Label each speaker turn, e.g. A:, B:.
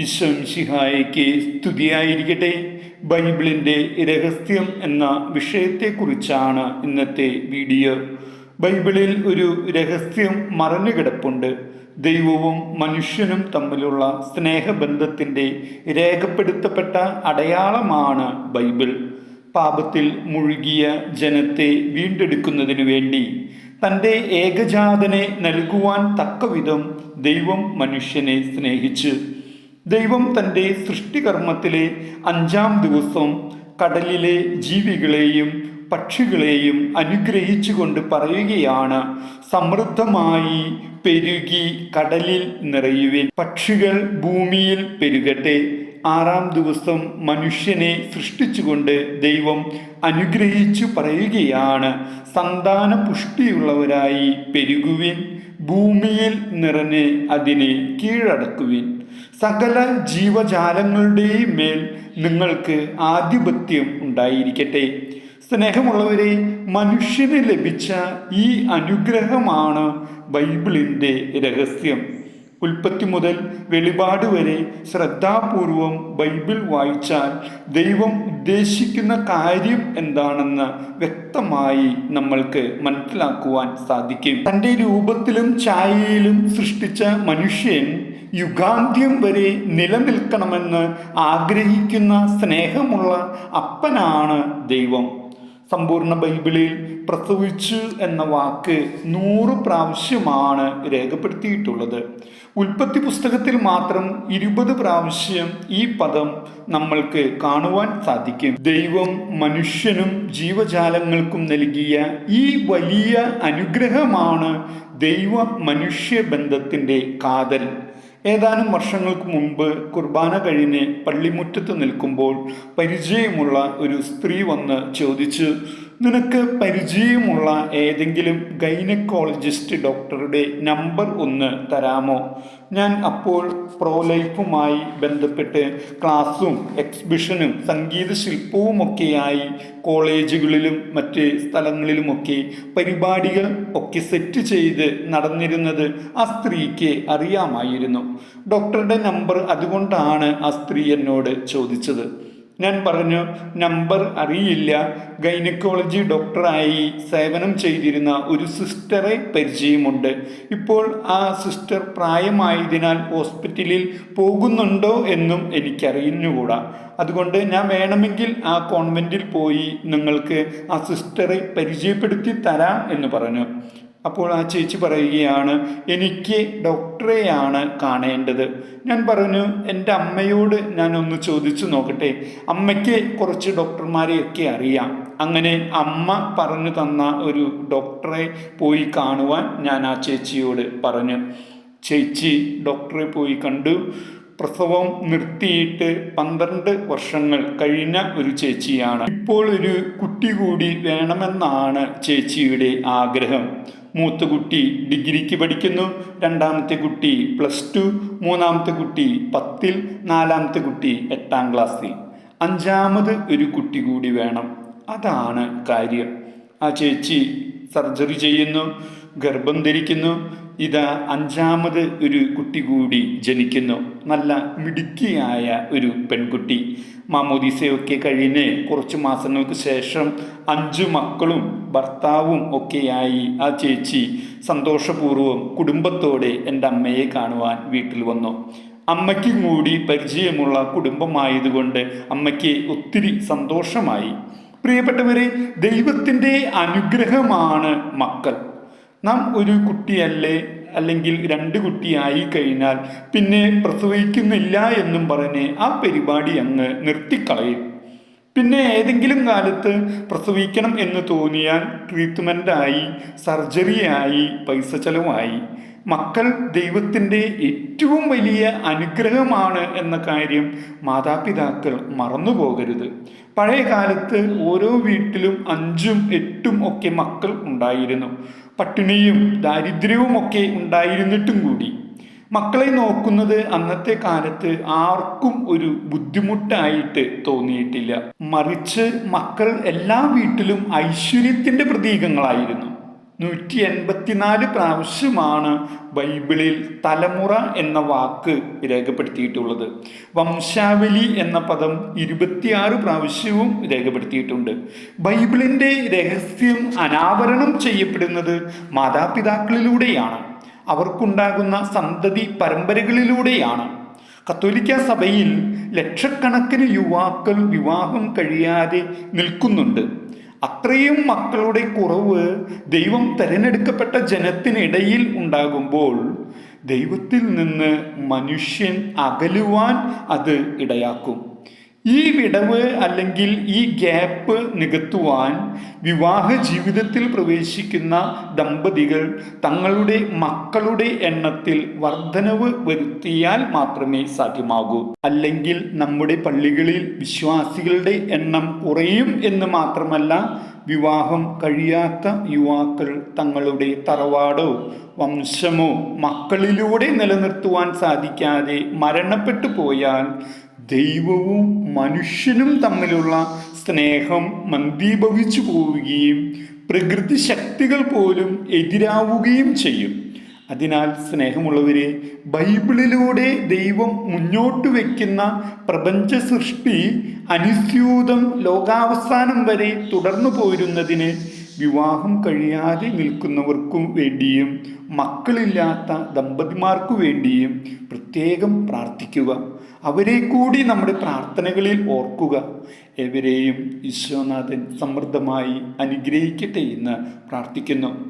A: ഈശ്വംശിഹായയ്ക്ക് സ്തുതിയായിരിക്കട്ടെ. ബൈബിളിന്റെ രഹസ്യം എന്ന വിഷയത്തെക്കുറിച്ചാണ് ഇന്നത്തെ വീഡിയോ. ബൈബിളിൽ ഒരു രഹസ്യം മറഞ്ഞുകിടപ്പുണ്ട് ദൈവവും മനുഷ്യനും തമ്മിലുള്ള സ്നേഹബന്ധത്തിന്റെ രേഖപ്പെടുത്തപ്പെട്ട അടയാളമാണ് ബൈബിൾ. പാപത്തിൽ മുഴുകിയ ജനത്തെ വീണ്ടെടുക്കുന്നതിനു വേണ്ടി തന്റെ ഏകജാതനെ നൽകുവാൻ തക്കവിധം ദൈവം മനുഷ്യനെ സ്നേഹിച്ചു. ദൈവം തന്റെ സൃഷ്ടികർമ്മത്തിലെ അഞ്ചാം ദിവസം കടലിലെ ജീവികളെയും പക്ഷികളെയും അനുഗ്രഹിച്ചുകൊണ്ട് പറയുകയാണ് സമൃദ്ധമായി പെരുകി കടലിൽ നിറയുവിൻ. പക്ഷികൾ ഭൂമിയിൽ പെരുകട്ടെ. ആറാം ദിവസം മനുഷ്യനെ സൃഷ്ടിച്ചുകൊണ്ട് ദൈവം അനുഗ്രഹിച്ചു പറയുകയാണ് സന്താന പുഷ്ടിയുള്ളവരായി പെരുകുവിൻ. ഭൂമിയിൽ നിറഞ്ഞ് അതിനെ കീഴടക്കുവിൻ. സകല ജീവജാലങ്ങളുടെയും മേൽ നിങ്ങൾക്ക് ആധിപത്യം ഉണ്ടായിരിക്കട്ടെ. സ്നേഹമുള്ളവരെ മനുഷ്യന് ലഭിച്ച ഈ അനുഗ്രഹമാണ് ബൈബിളിന്റെ രഹസ്യം. ഉൽപ്പത്തി മുതൽ വെളിപാട് വരെ ശ്രദ്ധാപൂർവം ബൈബിൾ വായിച്ചാൽ ദൈവം ഉദ്ദേശിക്കുന്ന കാര്യം എന്താണെന്ന് വ്യക്തമായി നമ്മൾക്ക് മനസ്സിലാക്കുവാൻ സാധിക്കും. തന്റെ രൂപത്തിലും ഛായയിലും സൃഷ്ടിച്ച മനുഷ്യൻ യുഗാന്ത്യം വരെ നിലനിൽക്കണമെന്ന് ആഗ്രഹിക്കുന്ന സ്നേഹമുള്ള അപ്പനാണ് ദൈവം. സമ്പൂർണ ബൈബിളിൽ പ്രസവിച്ചു എന്ന വാക്ക് നൂറ് പ്രാവശ്യമാണ് രേഖപ്പെടുത്തിയിട്ടുള്ളത്. ഉൽപ്പത്തി പുസ്തകത്തിൽ മാത്രം ഇരുപത് പ്രാവശ്യം ഈ പദം നമ്മൾക്ക് കാണുവാൻ സാധിക്കും. ദൈവം മനുഷ്യനും ജീവജാലങ്ങൾക്കും നൽകിയ ഈ വലിയ അനുഗ്രഹമാണ് ദൈവ മനുഷ്യ ബന്ധത്തിന്റെ കാതൽ. ഏതാനും വർഷങ്ങൾക്ക് മുമ്പ് കുർബാന കഴിഞ്ഞ് പള്ളിമുറ്റത്ത് നിൽക്കുമ്പോൾ പരിചയമുള്ള ഒരു സ്ത്രീ വന്ന് ചോദിച്ചു നിനക്ക് പരിചയമുള്ള ഏതെങ്കിലും ഗൈനക്കോളജിസ്റ്റ് ഡോക്ടറുടെ നമ്പർ ഒന്ന് തരാമോ? ഞാൻ അപ്പോൾ പ്രോ ലൈഫുമായി ബന്ധപ്പെട്ട് ക്ലാസ്സും എക്സിബിഷനും സംഗീത ശില്പവുമൊക്കെയായി കോളേജുകളിലും മറ്റ് സ്ഥലങ്ങളിലുമൊക്കെ പരിപാടികൾ ഒക്കെ സെറ്റ് ചെയ്ത് നടന്നിരുന്നത് ആ സ്ത്രീക്ക് അറിയാമായിരുന്നു. ഡോക്ടറുടെ നമ്പർ അതുകൊണ്ടാണ് ആ സ്ത്രീ എന്നോട് ചോദിച്ചത്. ഞാൻ പറഞ്ഞു നമ്പർ അറിയില്ല. ഗൈനക്കോളജി ഡോക്ടറായി സേവനം ചെയ്തിരുന്ന ഒരു സിസ്റ്ററെ പരിചയമുണ്ട്. ഇപ്പോൾ ആ സിസ്റ്റർ പ്രായമായതിനാൽ ഹോസ്പിറ്റലിൽ പോകുന്നുണ്ടോ എന്നും എനിക്കറിയുന്നുകൂടാ. അതുകൊണ്ട് ഞാൻ വേണമെങ്കിൽ ആ കോൺവെന്റിൽ പോയി നിങ്ങൾക്ക് ആ സിസ്റ്ററെ പരിചയപ്പെടുത്തി തരാം എന്ന് പറഞ്ഞു. അപ്പോൾ ആ ചേച്ചി പറയുകയാണ് എനിക്ക് ഡോക്ടറെയാണ് കാണേണ്ടത്. ഞാൻ പറഞ്ഞു എന്റെ അമ്മയോട് ഞാനൊന്ന് ചോദിച്ചു നോക്കട്ടെ. അമ്മയ്ക്ക് കുറച്ച് ഡോക്ടർമാരെയൊക്കെ അറിയാം. അങ്ങനെ അമ്മ പറഞ്ഞു തന്ന ഒരു ഡോക്ടറെ പോയി കാണുവാൻ ഞാൻ ആ ചേച്ചിയോട് പറഞ്ഞു. ചേച്ചി ഡോക്ടറെ പോയി കണ്ടു. പ്രസവം നിർത്തിയിട്ട് പന്ത്രണ്ട് വർഷങ്ങൾ കഴിഞ്ഞ ഒരു ചേച്ചിയാണ്. ഇപ്പോൾ ഒരു കുട്ടി കൂടി വേണമെന്നാണ് ചേച്ചിയുടെ ആഗ്രഹം. മൂത്ത കുട്ടി ഡിഗ്രിക്ക് പഠിക്കുന്നു. രണ്ടാമത്തെ കുട്ടി പ്ലസ് ടു. മൂന്നാമത്തെ കുട്ടി പത്തിൽ. നാലാമത്തെ കുട്ടി എട്ടാം ക്ലാസ്സിൽ. അഞ്ചാമത് ഒരു കുട്ടി കൂടി വേണം. അതാണ് കാര്യം. ആ ചേച്ചി സർജറി ചെയ്യുന്നു ഗർഭം ധരിക്കുന്നു. ഇതാ അഞ്ചാമത് ഒരു കുട്ടി കൂടി ജനിക്കുന്നു. നല്ല മിടുക്കിയായ ഒരു പെൺകുട്ടി. മാമോദീസയൊക്കെ കഴിഞ്ഞ് കുറച്ച് മാസങ്ങൾക്ക് ശേഷം അഞ്ചു മക്കളും ഭർത്താവും ഒക്കെയായി ആ ചേച്ചി സന്തോഷപൂർവം കുടുംബത്തോടെ എന്റെ അമ്മയെ കാണുവാൻ വീട്ടിൽ വന്നു. അമ്മയ്ക്കും കൂടി പരിചയമുള്ള കുടുംബമായതുകൊണ്ട് അമ്മയ്ക്ക് ഒത്തിരി സന്തോഷമായി. പ്രിയപ്പെട്ടവരെ ദൈവത്തിന്റെ അനുഗ്രഹമാണ് മക്കൾ. നാം ഒരു കുട്ടിയല്ലേ അല്ലെങ്കിൽ രണ്ട് കുട്ടിയായി കഴിഞ്ഞാൽ പിന്നെ പ്രസവിക്കുന്നില്ല എന്നും പറഞ്ഞ് ആ പരിപാടി അങ്ങ് നിർത്തിക്കളയും. പിന്നെ ഏതെങ്കിലും കാലത്ത് പ്രസവിക്കണം എന്ന് തോന്നിയാൽ ട്രീറ്റ്മെന്റായി സർജറിയായി പൈസ ചെലവായി. മക്കൾ ദൈവത്തിന്റെ ഏറ്റവും വലിയ അനുഗ്രഹമാണ് എന്ന കാര്യം മാതാപിതാക്കൾ മറന്നു പോകരുത് പഴയ കാലത്ത് ഓരോ വീട്ടിലും അഞ്ചും എട്ടും ഒക്കെ മക്കൾ ഉണ്ടായിരുന്നു. പട്ടിണിയും ദാരിദ്ര്യവും ഒക്കെ ഉണ്ടായിരുന്നിട്ടും കൂടി. മക്കളെ നോക്കുന്നത് അന്നത്തെ കാലത്ത് ആർക്കും ഒരു ബുദ്ധിമുട്ടായിട്ട് തോന്നിയിട്ടില്ല. മറിച്ച് മക്കൾ എല്ലാ വീട്ടിലും ഐശ്വര്യത്തിന്റെ പ്രതീകങ്ങളായിരുന്നു. നൂറ്റി എൺപത്തിനാല് പ്രാവശ്യമാണ് ബൈബിളിൽ തലമുറ എന്ന വാക്ക് രേഖപ്പെടുത്തിയിട്ടുള്ളത്. വംശാവലി എന്ന പദം ഇരുപത്തിയാറ് പ്രാവശ്യവും രേഖപ്പെടുത്തിയിട്ടുണ്ട്. ബൈബിളിന്റെ രഹസ്യം അനാവരണം ചെയ്യപ്പെടുന്നത് മാതാപിതാക്കളിലൂടെയാണ്. അവർക്കുണ്ടാകുന്ന സന്തതി പരമ്പരകളിലൂടെയാണ്. കത്തോലിക്ക സഭയിൽ ലക്ഷക്കണക്കിന് യുവാക്കൾ വിവാഹം കഴിയാതെ നിൽക്കുന്നുണ്ട്. അത്രയും മക്കളുടെ കുറവ് ദൈവം തിരഞ്ഞെടുക്കപ്പെട്ട ജനത്തിനിടയിൽ ഉണ്ടാകുമ്പോൾ ദൈവത്തിൽ നിന്ന് മനുഷ്യൻ അകലുവാൻ അത് ഇടയാക്കും. ഈ വിടവ് അല്ലെങ്കിൽ ഈ ഗ്യാപ്പ് നികത്തുവാൻ വിവാഹ ജീവിതത്തിൽ പ്രവേശിക്കുന്ന ദമ്പതികൾ തങ്ങളുടെ മക്കളുടെ എണ്ണത്തിൽ വർധനവ് വരുത്തിയാൽ മാത്രമേ സാധ്യമാകൂ. അല്ലെങ്കിൽ നമ്മുടെ പള്ളികളിൽ വിശ്വാസികളുടെ എണ്ണം കുറയും എന്ന് മാത്രമല്ല വിവാഹം കഴിയാത്ത യുവാക്കൾ തങ്ങളുടെ തറവാടോ വംശമോ മക്കളിലൂടെ നിലനിർത്തുവാൻ സാധിക്കാതെ മരണപ്പെട്ടു പോയാൽ ദൈവവും മനുഷ്യനും തമ്മിലുള്ള സ്നേഹം മന്ദീഭവിച്ചു പോവുകയും പ്രകൃതി ശക്തികൾ പോലും എതിരാവുകയും ചെയ്യും. അതിനാൽ സ്നേഹമുള്ളവരെ ബൈബിളിലൂടെ ദൈവം മുന്നോട്ട് വയ്ക്കുന്ന പ്രപഞ്ച സൃഷ്ടി അനുസ്യൂതം ലോകാവസാനം വരെ തുടർന്നു പോരുന്നതിന് വിവാഹം കഴിയാതെ നിൽക്കുന്നവർക്കും വേണ്ടിയും മക്കളില്ലാത്ത ദമ്പതിമാർക്കു വേണ്ടിയും പ്രത്യേകം പ്രാർത്ഥിക്കുക. അവരെ കൂടി നമ്മുടെ പ്രാർത്ഥനകളിൽ ഓർക്കുക. എവരെയും ഈശോനാഥൻ സമൃദ്ധമായി അനുഗ്രഹിക്കട്ടെ എന്ന് പ്രാർത്ഥിക്കുന്നു.